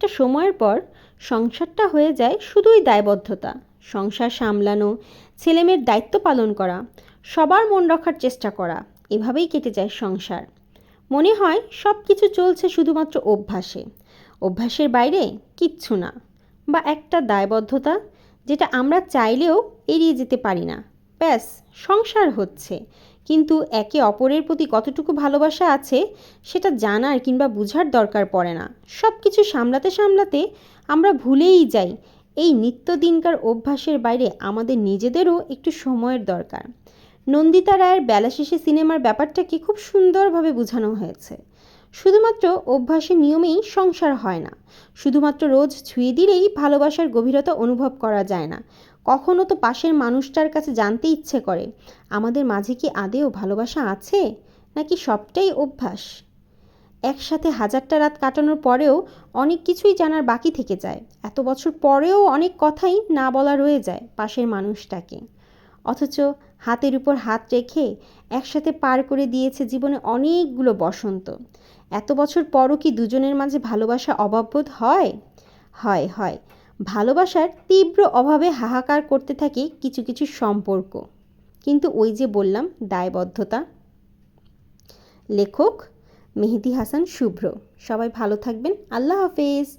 একটা সময়ের পর সংসারটা হয়ে যায় শুধুই দায়বদ্ধতা, সংসার সামলানো, ছেলেমেয়ের দায়িত্ব পালন করা, সবার মন রাখার চেষ্টা করা, এভাবেই কেটে যায় সংসার। মনে হয় সব কিছু চলছে শুধুমাত্র অভ্যাসে। অভ্যাসের বাইরে কিচ্ছু না, বা একটা দায়বদ্ধতা যেটা আমরা চাইলেও এড়িয়ে যেতে পারি না। ব্যাস, সংসার হচ্ছে। কিন্তু একে অপরের প্রতি কতটুকু ভালোবাসা আছে, সেটা জানার কিংবা বোঝার দরকার পড়ে না। সব কিছু সামলাতে সামলাতে আমরা ভুলেই যাই। এই নিত্যদিনকার অভ্যাসের বাইরে আমাদের নিজেদেরও একটু সময়ের দরকার। নন্দিতা রায়ের বেলা শেষে সিনেমার ব্যাপারটাকে খুব সুন্দরভাবে বোঝানো হয়েছে। শুধুমাত্র অভ্যাসের নিয়মেই সংসার হয় না। শুধুমাত্র রোজ ছুঁয়ে দিলেই ভালোবাসার গভীরতা অনুভব করা যায় না। কখনো তো পাশের মানুষটার কাছে জানতে ইচ্ছে করে, আমাদের মাঝে কি আদেও ভালোবাসা আছে? নাকি সবটাই অভ্যাস? একসাথে হাজারটা রাত কাটানোর পরেও অনেক কিছুই জানার বাকি থেকে যায়। এত বছর পরেও অনেক কথাই না বলা রয়ে যায় পাশের মানুষটাকে। অথচ হাতের উপর হাত রেখে একসাথে পার করে দিয়েছে জীবনে অনেকগুলো বসন্ত। এত বছর পরও কি দুজনের মাঝে ভালোবাসা অভাববোধ হয়? হয় হয়। ভালোবাসার তীব্র অভাবে হাহাকার করতে থাকে কিছু কিছু সম্পর্ক। কিন্তু ওই যে বললাম, দায়বদ্ধতা। লেখক মেহেদি হাসান শুভ্র। সবাই ভালো থাকবেন। আল্লাহ হাফেজ।